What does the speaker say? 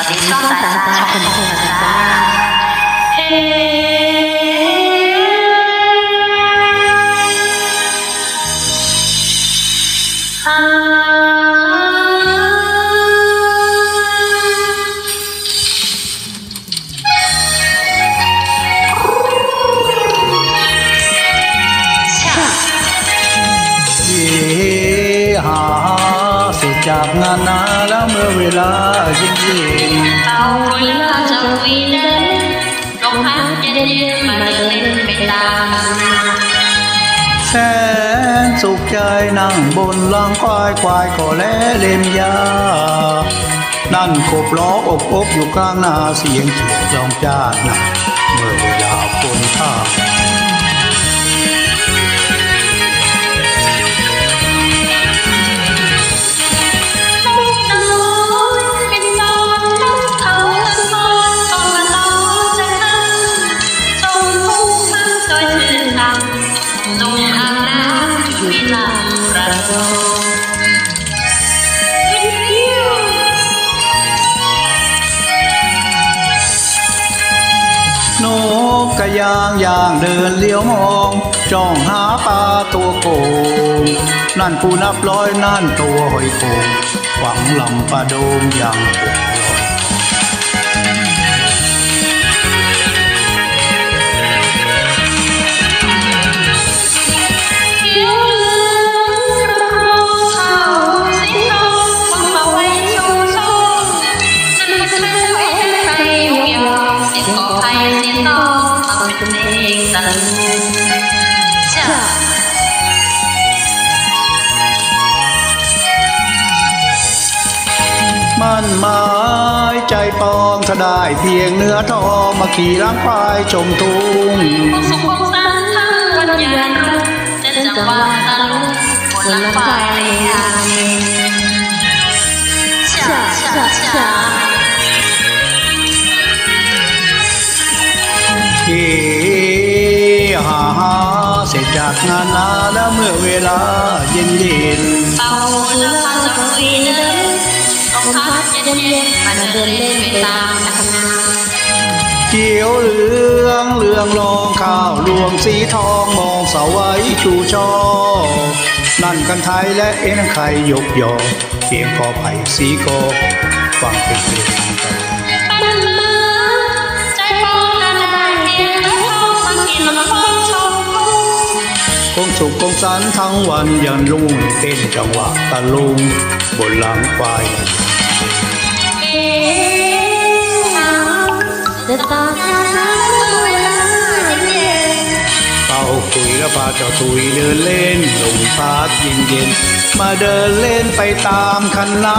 วัสดีช่องสายตาช่องคนเดิน จ้าเฮ้อ่าชะเย่หาเสร็จจากงานนาแล้วเมื่อเวลาเย็นเย็นเอาเวลาจะวีเดินลมพัดเย็นๆมาเดินไปตามแสนสุขใจนั่งบนหลังควายควายก็แลเล่มยา นั่นกบล้ออบอบอยู่กลางนาเสียงเขียดร้องจ้าหนักเมื่อเวลาฝนข้า กกระยางยางเดินเลี้ยวมองจ้องหาปลาตัวโกงนั่นผู้นับร้อยนั่นตัวหอยโขงหวังลำปลาโดมย่างโขง มันหมายใจปองถ้าได้เพียงเนื้อทองมาขี่ล้างควายชมทุ่งคงสุขคงสันทั้งวันยันรุ่งเต้นจังหวะตะลุงบนลำไฟยามจ้าจ้าจ้าเฮฮาฮาเสร็ จากงานนาแล้วเมื่อเวลาเย็นเย็นเป่าเรือพาจะวีเดินต้องพัดเย็นๆมาเดินเล่นไปตามคันนาเขียวเหลืองเหลืองรองข้าวรวงสีทองมองเสาไว้ชูช่อนั่นกันไทยและเอ็นไข่ยกยอเพียงพอไผ่สีโกฟังเป็นเพลงกันปั้น งสุขคงสันทั้งวันยันรุ่งเต้นจังหวะตะลุงบนหลังควายเอ๊ะเดินตามน้ำเวลาเย็นเอาคุยแล้วพาเจ้าทุยเดินเล่นลงพักเย็นเย็นมาเดินเล่นไปตามคันนา